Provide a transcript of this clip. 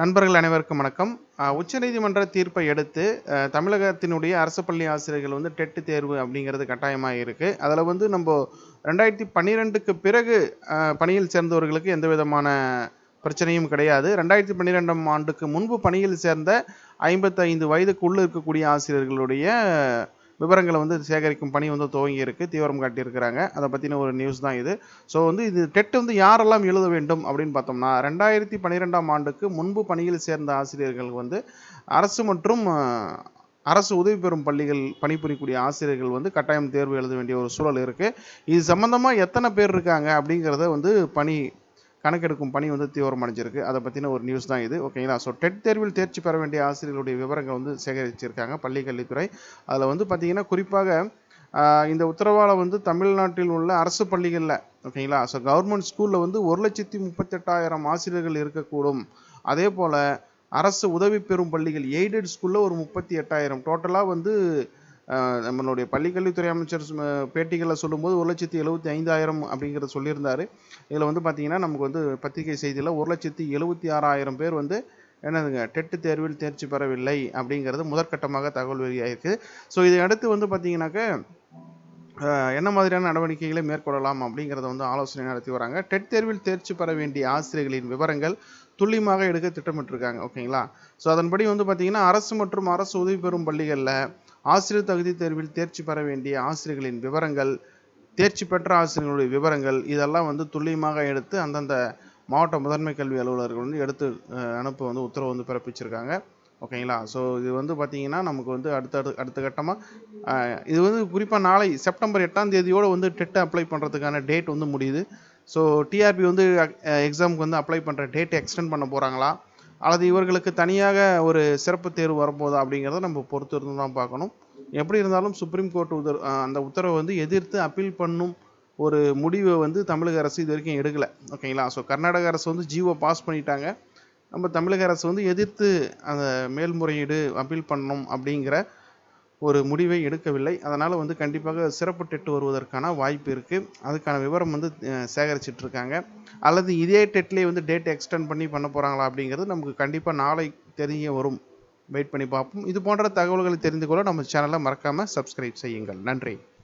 நண்பர்கள் அனைவருக்கும் வணக்கம். உச்சநீதிமன்ற தீர்ப்பை எடுத்து தமிழகத்தினுடைய அரசு பள்ளி ஆசிரியர்கள் வந்து டெட்டு தேர்வு அப்படிங்கிறது கட்டாயமாக இருக்குது அதில் வந்து நம்ம ரெண்டாயிரத்தி பன்னிரெண்டுக்கு பிறகு பணியில் சேர்ந்தவர்களுக்கு எந்த விதமான பிரச்சனையும் கிடையாது. ரெண்டாயிரத்தி பன்னிரெண்டாம் ஆண்டுக்கு முன்பு பணியில் சேர்ந்த ஐம்பத்தைந்து வயதுக்குள்ளே இருக்கக்கூடிய ஆசிரியர்களுடைய விவரங்களை வந்து சேகரிக்கும் பணி வந்து துவங்கி இருக்கு தீவிரம் காட்டியிருக்கிறாங்க. அதை பற்றின ஒரு நியூஸ் தான் இது. ஸோ வந்து இது டெட் வந்து யாரெல்லாம் எழுத வேண்டும் அப்படின்னு பார்த்தோம்னா ரெண்டாயிரத்தி பன்னிரெண்டாம் ஆண்டுக்கு முன்பு பணியில் சேர்ந்த ஆசிரியர்கள் வந்து அரசு மற்றும் அரசு உதவி பெறும் பள்ளிகள் பணிபுரியக்கூடிய ஆசிரியர்கள் வந்து கட்டாயம் தேர்வு எழுத வேண்டிய ஒரு சூழல் இருக்குது இது சம்மந்தமாக எத்தனை பேர் இருக்காங்க அப்படிங்கிறத வந்து பணி கணக்கெடுக்கும் பணி வந்து தீவிரமடைஞ்சிருக்கு. அதை பற்றின ஒரு நியூஸ் தான் இது. ஓகேங்களா ஸோ டெட் தேர்வில் தேர்ச்சி பெற வேண்டிய ஆசிரியர்களுடைய விவரங்கள் வந்து சேகரிச்சிருக்காங்க. பள்ளி கல்வித்துறை அதில் வந்து பார்த்திங்கன்னா குறிப்பாக இந்த உத்தரவால வந்து தமிழ்நாட்டில் உள்ள அரசு பள்ளிகளில் ஓகேங்களா ஸோ கவர்மெண்ட் ஸ்கூலில் வந்து ஒரு லட்சத்தி முப்பத்தெட்டாயிரம் ஆசிரியர்கள் இருக்கக்கூடும். அதே போல் அரசு உதவி பெறும் பள்ளிகள் எய்டட் ஸ்கூலில் ஒரு முப்பத்தி எட்டாயிரம். டோட்டலாக வந்து நம்மளுடைய பள்ளிக்கல்வித்துறை அமைச்சர் பேட்டிகளை பேட்டிகளில் சொல்லும்போது ஒரு லட்சத்தி எழுபத்தி ஐந்தாயிரம் அப்படிங்கிறத சொல்லியிருந்தார். இதில் வந்து பார்த்திங்கன்னா நமக்கு வந்து பத்திரிகை செய்தியில் ஒரு லட்சத்தி எழுபத்தி ஆறாயிரம் பேர் வந்து என்னதுங்க டெட்டு தேர்வில் தேர்ச்சி பெறவில்லை அப்படிங்கிறது முதற்கட்டமாக தகவல் வெளியாகிருக்கு ஸோ இதை அடுத்து வந்து பார்த்திங்கனாக்க என்ன மாதிரியான நடவடிக்கைகளை மேற்கொள்ளலாம் அப்படிங்கிறத வந்து ஆலோசனை நடத்தி வராங்க. டெட் தேர்வில் தேர்ச்சி பெற வேண்டிய ஆசிரியர்களின் விவரங்கள் துல்லியமாக எடுக்க திட்டமிட்டிருக்காங்க ஓகேங்களா? ஸோ அதன்படி வந்து பார்த்திங்கன்னா அரசு மற்றும் அரசு உதவி பெறும் பள்ளிகளில் ஆசிரியர் தகுதி தேர்வில் தேர்ச்சி பெற வேண்டிய ஆசிரியர்களின் விவரங்கள் தேர்ச்சி பெற்ற ஆசிரியர்களுடைய விவரங்கள் இதெல்லாம் வந்து துல்லியமாக எடுத்து அந்தந்த மாவட்ட முதன்மை கல்வி அலுவலர்கள் வந்து எடுத்து அனுப்ப வந்து உத்தரவு வந்து பிறப்பிச்சிருக்காங்க. ஓகேங்களா? ஸோ இது வந்து பார்த்தீங்கன்னா நமக்கு வந்து அடுத்த அடுத்த அடுத்த கட்டமாக இது வந்து குறிப்பாக நாளை செப்டம்பர் எட்டாம் தேதியோடு வந்து டெட் அப்ளை பண்ணுறதுக்கான டேட் வந்து முடியுது. ஸோ டிஆர்பி வந்து எக்ஸாமுக்கு வந்து அப்ளை பண்ணுற டேட் எக்ஸ்டெண்ட் பண்ண போகிறாங்களா அல்லது இவர்களுக்கு தனியாக ஒரு சிறப்பு தேர்வு வரப்போதா அப்படிங்கிறத நம்ம பொறுத்து இருந்து தான் பார்க்கணும். எப்படி இருந்தாலும் சுப்ரீம் கோர்ட் உதர் அந்த உத்தரவை வந்து எதிர்த்து அப்பீல் பண்ணும் ஒரு முடிவை வந்து தமிழக அரசு இது வரைக்கும் எடுக்கலை. ஓகேங்களா ஸோ கர்நாடக அரசு வந்து ஜிஓ பாஸ் பண்ணிட்டாங்க. நம்ம தமிழக அரசு வந்து எதிர்த்து அந்த மேல்முறையீடு அப்பீல் பண்ணணும் அப்படிங்கிற ஒரு முடிவை எடுக்கவில்லை. அதனால் வந்து கண்டிப்பாக சிறப்பு டெட் வருவதற்கான வாய்ப்பு இருக்குது அதுக்கான விவரம் வந்து சேகரிச்சிட்டு இருக்காங்க அல்லது இதே டெட்லேயே வந்து டேட் எக்ஸ்டெண்ட் பண்ணி பண்ண போகிறாங்களா அப்படிங்கிறது நமக்கு கண்டிப்பாக நாளை தெரிய வரும். வெயிட் பண்ணி பார்ப்போம். இது போன்ற தகவல்களை தெரிந்து கொள்ள நம்ம சேனலை மறக்காமல் சப்ஸ்கிரைப் செய்யுங்கள். நன்றி.